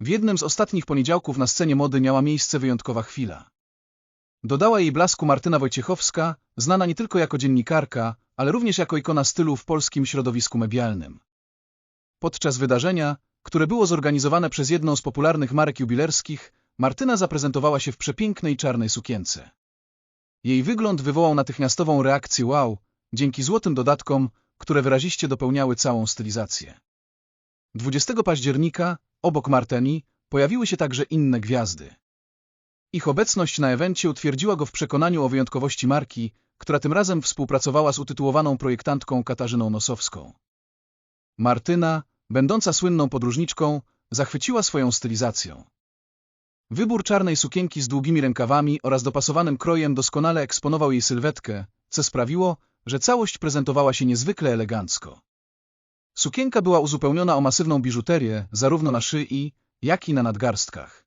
W jednym z ostatnich poniedziałków na scenie mody miała miejsce wyjątkowa chwila. Dodała jej blasku Martyna Wojciechowska, znana nie tylko jako dziennikarka, ale również jako ikona stylu w polskim środowisku medialnym. Podczas wydarzenia, które było zorganizowane przez jedną z popularnych marek jubilerskich, Martyna zaprezentowała się w przepięknej czarnej sukience. Jej wygląd wywołał natychmiastową reakcję wow, dzięki złotym dodatkom, które wyraziście dopełniały całą stylizację. 20 października, obok Marteni, pojawiły się także inne gwiazdy. Ich obecność na evencie utwierdziła go w przekonaniu o wyjątkowości marki, która tym razem współpracowała z utytułowaną projektantką Katarzyną Nosowską. Martyna, będąca słynną podróżniczką, zachwyciła swoją stylizacją. Wybór czarnej sukienki z długimi rękawami oraz dopasowanym krojem doskonale eksponował jej sylwetkę, co sprawiło, że całość prezentowała się niezwykle elegancko. Sukienka była uzupełniona o masywną biżuterię, zarówno na szyi, jak i na nadgarstkach.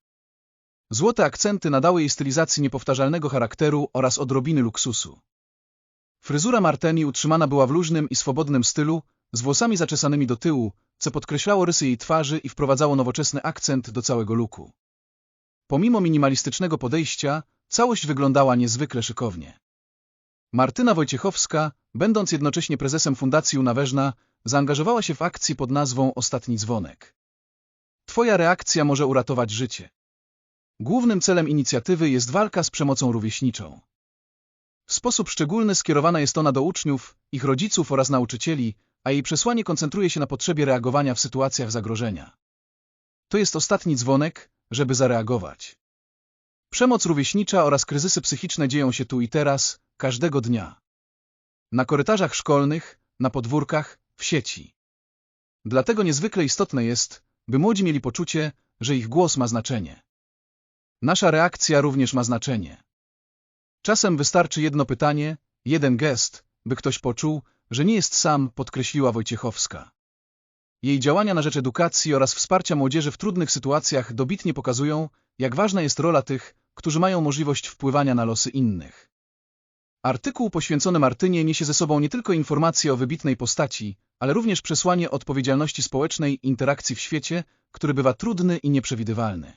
Złote akcenty nadały jej stylizacji niepowtarzalnego charakteru oraz odrobiny luksusu. Fryzura Marteni utrzymana była w luźnym i swobodnym stylu, z włosami zaczesanymi do tyłu, co podkreślało rysy jej twarzy i wprowadzało nowoczesny akcent do całego luku. Pomimo minimalistycznego podejścia, całość wyglądała niezwykle szykownie. Martyna Wojciechowska, będąc jednocześnie prezesem Fundacji Unaweżna, zaangażowała się w akcję pod nazwą Ostatni Dzwonek. Twoja reakcja może uratować życie. Głównym celem inicjatywy jest walka z przemocą rówieśniczą. W sposób szczególny skierowana jest ona do uczniów, ich rodziców oraz nauczycieli, a jej przesłanie koncentruje się na potrzebie reagowania w sytuacjach zagrożenia. To jest ostatni dzwonek, żeby zareagować. Przemoc rówieśnicza oraz kryzysy psychiczne dzieją się tu i teraz, każdego dnia. Na korytarzach szkolnych, na podwórkach, w sieci. Dlatego niezwykle istotne jest, by młodzi mieli poczucie, że ich głos ma znaczenie. Nasza reakcja również ma znaczenie. Czasem wystarczy jedno pytanie, jeden gest, by ktoś poczuł, że nie jest sam, podkreśliła Wojciechowska. Jej działania na rzecz edukacji oraz wsparcia młodzieży w trudnych sytuacjach dobitnie pokazują, jak ważna jest rola tych, którzy mają możliwość wpływania na losy innych. Artykuł poświęcony Martynie niesie ze sobą nie tylko informacje o wybitnej postaci, ale również przesłanie odpowiedzialności społecznej interakcji w świecie, który bywa trudny i nieprzewidywalny.